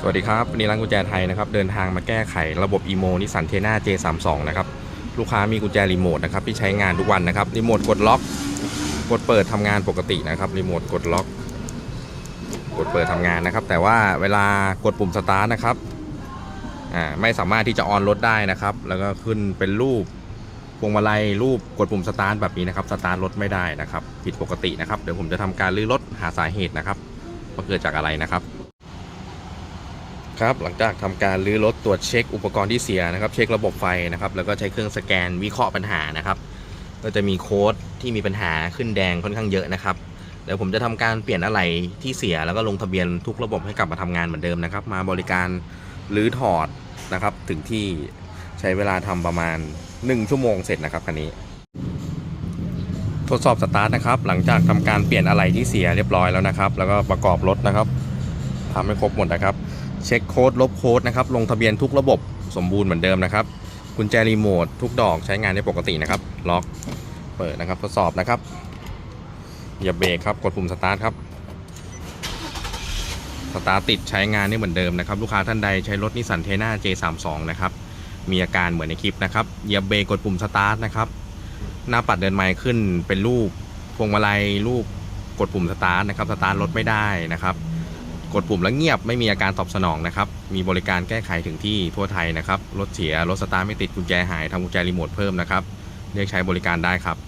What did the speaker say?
สวัสดีครับวันนี้ร้านกุญแจไทยนะครับเดินทางมาแก้ไขระบบอีโมนิสันเทน่า J32 นะครับลูกค้ามีกุญแจรีโมทนะครับที่ใช้งานทุกวันนะครับรีโมทกดล็อก กดเปิดทำงานปกตินะครับรีโมทกดล็อก กดเปิดทำงานนะครับ แต่ว่าเวลากดปุ่มสตาร์ทนะครับอ่าไม่สามารถที่จะออนรถได้นะครับ แล้วก็ขึ้นเป็นรูปพวงมาลัยรูปกดปุ่มสตาร์ทแบบนี้นะครับสตาร์ทรถไม่ได้นะครับ ผิดปกตินะครับเดี๋ยวผมจะทำการรื้อรถหาสาเหตุนะครับว่าเกิดจากอะไรนะครับ ครับหลังจากทำการรื้อรถตรวจเช็คอุปกรณ์ที่เสียนะครับ เช็คระบบไฟนะครับ แล้วก็ใช้เครื่องสแกนวิเคราะห์ปัญหานะครับ ก็จะมีโค้ดที่มีปัญหาขึ้นแดงค่อนข้างเยอะนะครับเดี๋ยวผมจะทำการเปลี่ยนอะไหล่ที่เสียแล้วก็ลงทะเบียนทุกระบบให้กลับมาทำงานเหมือนเดิมนะครับ มาบริการหรือถอดนะครับ ถึงที่ใช้เวลาทำประมาณ 1 ชั่วโมงเสร็จนะครับคันนี้ ทดสอบสตาร์ทนะครับ หลังจากทำการเปลี่ยนอะไหล่ที่เสียเรียบร้อยแล้วนะครับ แล้วก็ประกอบรถนะครับทำให้ครบหมดนะครับ เช็คโค้ดลบโค้ดนะครับ ลงทะเบียนทุกระบบสมบูรณ์เหมือนเดิมนะครับกุญแจรีโมททุกดอกใช้งานได้ปกตินะครับ ล็อก เปิดนะครับ ทดสอบนะครับ อย่าเบรกครับ กดปุ่มสตาร์ทครับ สตาร์ทติดใช้งานได้เหมือนเดิมนะครับ ลูกค้าท่านใดใช้รถนิสสันเทน่า J32 นะครับ มีอาการเหมือนในคลิปนะครับ อย่าเบรกกดปุ่มสตาร์ทนะครับ หน้าปัดเดินไม้ขึ้นเป็นรูปพวงมาลัยรูปกดปุ่มสตาร์ทนะครับ สตาร์ทรถไม่ได้นะครับ กดปุ่มแล้วเงียบไม่มีอาการตอบสนองนะครับ มีบริการแก้ไขถึงที่ทั่วไทยนะครับ รถเสีย รถสตาร์ทไม่ติดกุญแจหายทำกุญแจรีโมทเพิ่มนะครับ เรียกใช้บริการได้ครับ